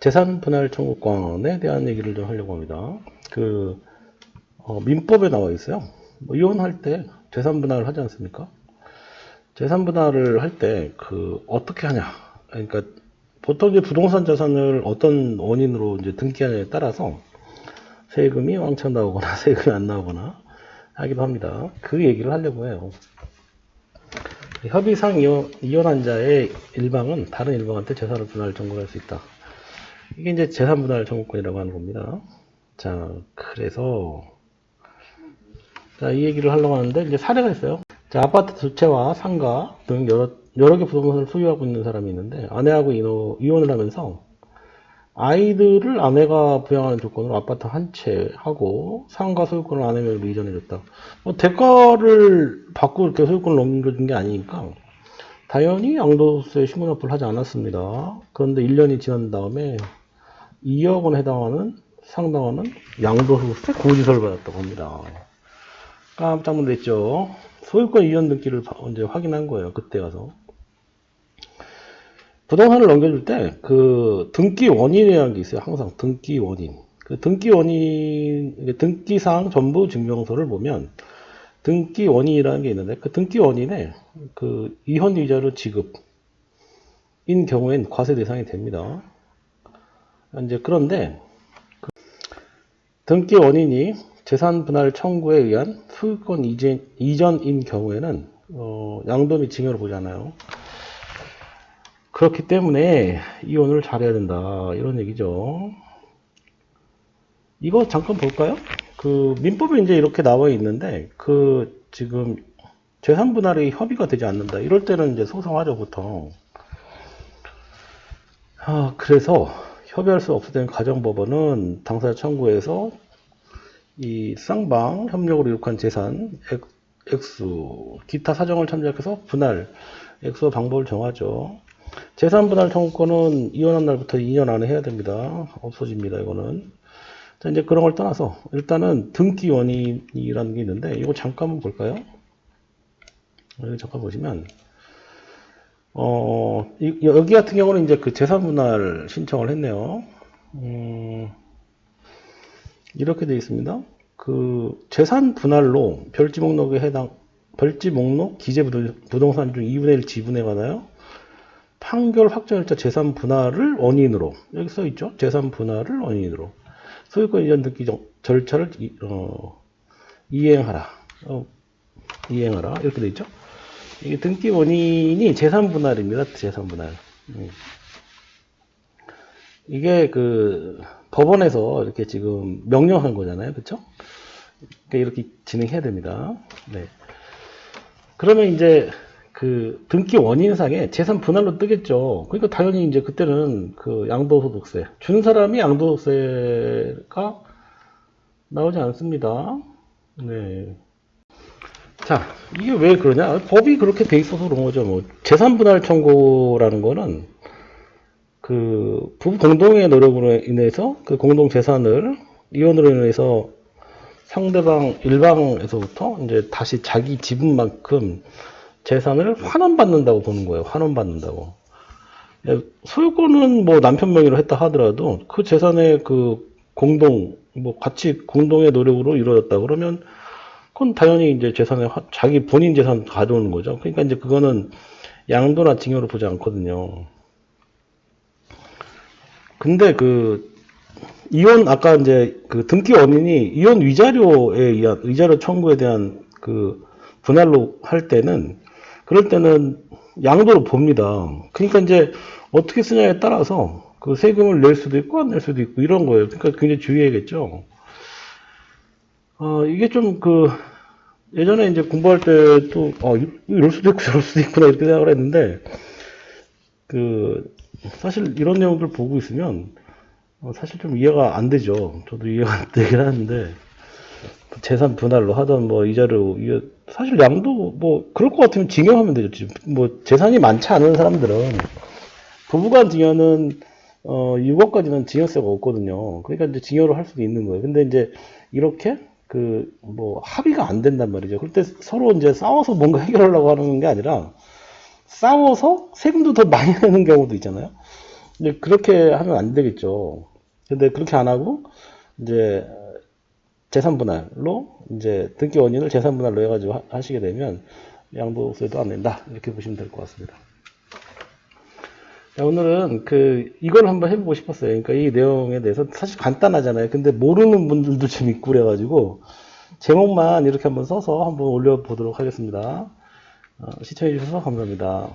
재산 분할 청구권에 대한 얘기를 좀 하려고 합니다. 그 어, 민법에 나와 있어요. 뭐 이혼할 때 재산 분할을 하지 않습니까? 재산 분할을 할 때 그 어떻게 하냐? 그러니까 보통 이제 부동산 자산을 어떤 원인으로 이제 등기하냐에 따라서 세금이 왕창 나오거나 세금이 안 나오거나 하기도 합니다. 그 얘기를 하려고 해요. 협의상 이혼, 이혼한 자의 일방은 다른 일방한테 재산을 분할 청구할 수 있다. 이게 이제 재산 분할 청구권이라고 하는 겁니다. 자, 그래서 자, 이 얘기를 하려고 하는데 이제 사례가 있어요. 자, 아파트 두 채와 상가 등 여러 여러 개 부동산을 소유하고 있는 사람이 있는데 아내하고 이혼을 하면서 아이들을 아내가 부양하는 조건으로 아파트 한 채 하고 상가 소유권을 아내 명의로 이전해줬다. 뭐 대가를 받고 이렇게 소유권을 넘겨준 게 아니니까 당연히 양도세 신고 납부를 하지 않았습니다. 그런데 1년이 지난 다음에 2억 원 해당하는 상당하는 양도세 고지서를 받았다고 합니다. 깜짝 놀랐죠. 소유권 이전 등기를 바- 이제 확인한 거예요. 그때 가서. 부동산을 넘겨줄 때 그 등기 원인이라는 게 있어요. 항상 등기 원인. 그 등기 원인, 등기사항 전부 증명서를 보면 등기 원인이라는 게 있는데 그 등기 원인에 그 이혼 이자료 지급인 경우엔 과세 대상이 됩니다. 이제 그런데 그 등기 원인이 재산 분할 청구에 의한 소유권 이전, 이전인 경우에는 어, 양도 및 징여를 보잖아요. 그렇기 때문에 이혼을 잘해야 된다 이런 얘기죠. 이거 잠깐 볼까요? 그 민법에 이제 이렇게 나와 있는데 그 지금 재산 분할이 협의가 되지 않는다. 이럴 때는 이제 소송하죠 보통. 아 그래서 협의할 수 없을 때는 가정법원은 당사자 청구에서 이 쌍방 협력으로 이룩한 재산 액, 액수 기타 사정을 참작해서 분할 액수와 방법을 정하죠. 재산 분할 청구권은 이혼한 날부터 2년 안에 해야 됩니다. 없어집니다. 이거는. 자, 이제 그런 걸 떠나서 일단은 등기 원인이라는 게 있는데 이거 잠깐 한번 볼까요? 여기 잠깐 보시면 어 이- 여기 같은 경우는 이제 그 재산 분할 신청을 했네요. 음, 이렇게 되어 있습니다. 그 재산 분할로 별지 목록에 해당 별지 목록 기재 부동- 부동산 중 2분의 1 지분에 관하여 판결 확정일자 재산 분할을 원인으로 여기 써 있죠. 재산 분할을 원인으로 소유권 이전 등기 정- 절차를 이, 어, 이행하라. 어, 이행하라 이렇게 돼 있죠. 이게 등기 원인이 재산 분할입니다. 재산 분할. 음. 이게 그 법원에서 이렇게 지금 명령한 거잖아요. 그렇죠? 그러니까 이렇게 진행해야 됩니다. 네. 그러면 이제 그 등기 원인상에 재산 분할로 뜨겠죠. 그러니까 당연히 이제 그때는 그 양도소득세 준 사람이 양도세가 나오지 않습니다. 네. 자, 이게 왜 그러냐? 법이 그렇게 돼 있어서 그런 거죠. 뭐 재산 분할 청구라는 거는 그 부부 공동의 노력으로 인해서 그 공동 재산을 이혼으로 인해서 상대방 일방에서부터 이제 다시 자기 지분만큼 재산을 환원받는다고 보는 거예요. 환원받는다고. 예, 소유권은 뭐 남편 명의로 했다 하더라도 그 재산의 그 공동 뭐 같이 공동의 노력으로 이루어졌다 그러면 그건 당연히 이제 재산에 화- 자기 본인 재산 가져오는 거죠. 그러니까 이제 그거는 양도나 징여로 보지 않거든요. 근데 그 이혼 아까 이제 그 등기 원인이 이혼 위자료에 의한 위자료 청구에 대한 그 분할로 할 때는 그럴 때는 양도로 봅니다. 그러니까 이제 어떻게 쓰냐에 따라서 그 세금을 낼 수도 있고 안 낼 수도 있고 이런 거예요. 그러니까 굉장히 주의해야겠죠. 어 이게 좀 그 예전에 이제 공부할 때도 어 이- 이럴 수도 있고 저럴 수도 있구나 이렇게 생각을 했는데 그 사실 이런 내용들 보고 있으면 어, 사실 좀 이해가 안 되죠. 저도 이해가 안 되긴 하는데 그 재산 분할로 하던 뭐 이자료 이게 사실 양도 뭐 그럴 것 같으면 징여하면 되죠. 지금 뭐 재산이 많지 않은 사람들은 부부간 징여는 어 6억까지는 징여세가 없거든요. 그러니까 이제 징여를 할 수도 있는 거예요. 근데 이제 이렇게 그 뭐 합의가 안 된단 말이죠. 그럴 때 서로 이제 싸워서 뭔가 해결하려고 하는 게 아니라 싸워서 세금도 더 많이 내는 경우도 있잖아요. 이제 그렇게 하면 안 되겠죠. 근데 그렇게 안 하고 이제 재산분할로 이제 등기 원인을 재산분할로 해가지고 하- 하시게 되면 양도세도 안 낸다 이렇게 보시면 될 것 같습니다. 자, 오늘은 그 이걸 한번 해보고 싶었어요. 그러니까 이 내용에 대해서 사실 간단하잖아요. 근데 모르는 분들도 좀 있고 그래가지고 제목만 이렇게 한번 써서 한번 올려보도록 하겠습니다. 어, 시청해주셔서 감사합니다.